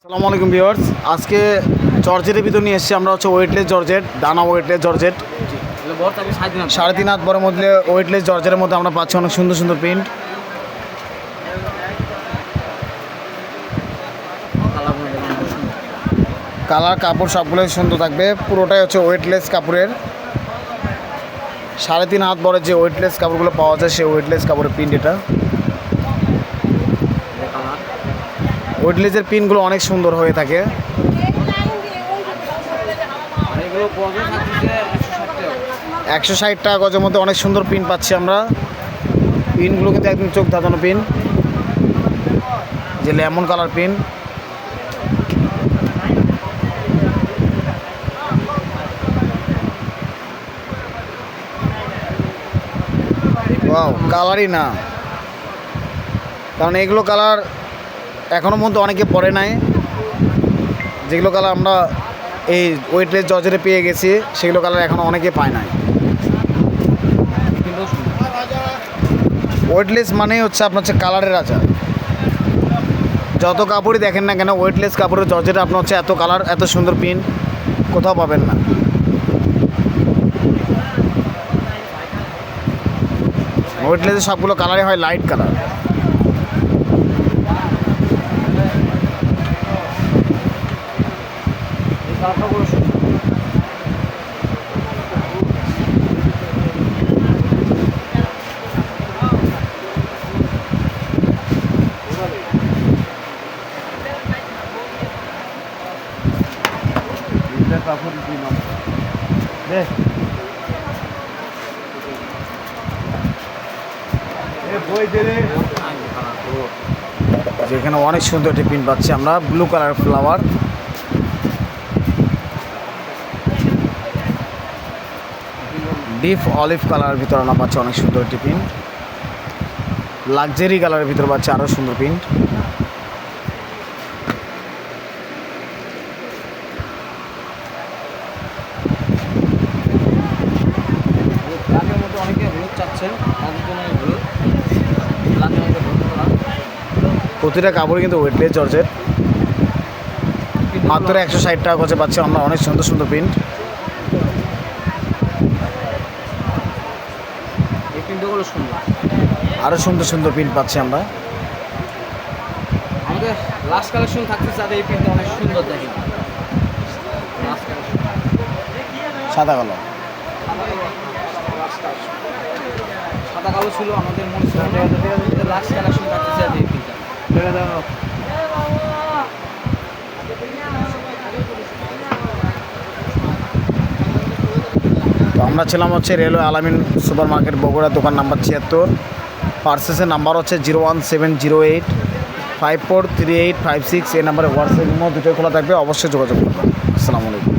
আসসালামু আলাইকুম ভিউয়ার্স। আজকে জর্জেটের ভিতর নিয়ে এসেছি আমরা হচ্ছে ওয়েটলেস জর্জেট, দানা ওয়েটলেস জর্জেট। সাড়ে তিন হাত বড়ের মধ্যে ওয়েটলেস জর্জেটের মধ্যে আমরা পাচ্ছি অনেক সুন্দর সুন্দর প্রিন্ট কালার, কাপড় সবগুলোই সুন্দর থাকবে। পুরোটাই হচ্ছে ওয়েটলেস কাপড়ের। সাড়ে তিন হাত বড়ের যে ওয়েটলেস কাপড়গুলো পাওয়া যায়, সেই ওয়েটলেস কাপড়ের প্রিন্ট এটা কালার ওয়েটলেসের প্রিন্টগুলো অনেক সুন্দর হয়ে থাকে। একশো ষাট টাকা গজের মধ্যে অনেক সুন্দর প্রিন্ট পাচ্ছি আমরা। পিনগুলো কিন্তু একদম চোখ ধাঁধানো পিন যে লেমন কালার পিন কালারই না। কারণ এগুলো কালার এখনও পর্যন্ত অনেকে পরে নাই। যেগুলো কালার আমরা এই ওয়েটলেস জর্জেটে পেয়ে গেছি, সেগুলো কালার এখনও অনেকে পায় নাই। ওয়েটলেস মানেই হচ্ছে আপনার হচ্ছে কালারের রাজা। যত কাপড়ই দেখেন না কেন ওয়েটলেস কাপড়ের জর্জেটে আপনার হচ্ছে এত কালার এত সুন্দর পিন কোথাও পাবেন না। ওয়েটলেসের সবগুলো কালারই হয় লাইট কালার এই কালারটাগুলো সুন্দর যেখানে অনেক সুন্দর পিন পাচ্ছি আমরা blue colour flower deep olive কালারের ভিতরে আমরা পাচ্ছি অনেক সুন্দর একটি পিন কালারের ভিতরে পাচ্ছি আরও সুন্দর প্রিন্ট ব্ল্যাকের মধ্যে অনেকে হলুদ চাচ্ছেন তাদের জন্য প্রতিটা কাপড় কিন্তু ওয়েটলেস জর্জের মাত্র একশো ষাট টাকা কাছে পাচ্ছি আমরা অনেক সুন্দর সুন্দর প্রিন্ট এই প্রিন্টগুলো সুন্দর। আরও সুন্দর সুন্দর প্রিন্ট পাচ্ছি আমরা। আমাদের লাস্ট কালেকশন থাকতেছে যাতে এই প্রিন্টটা অনেক সুন্দর দেখে সাদা কালার সাদা কালো ছিল, আমাদের মনে তো আমরা ছিলাম হচ্ছে রেলওয়ে আলামিন সুপার মার্কেট বগুড়া, দোকান নাম্বার ছিয়াত্তর। পার্সেসের নাম্বার হচ্ছে zero one seven zero eight, five four three eight, five six, এই নাম্বারে হোয়াটসঅ্যাপ দুটোই খোলা থাকবে, অবশ্যই যোগাযোগ করবেন। আসসালামু আলাইকুম।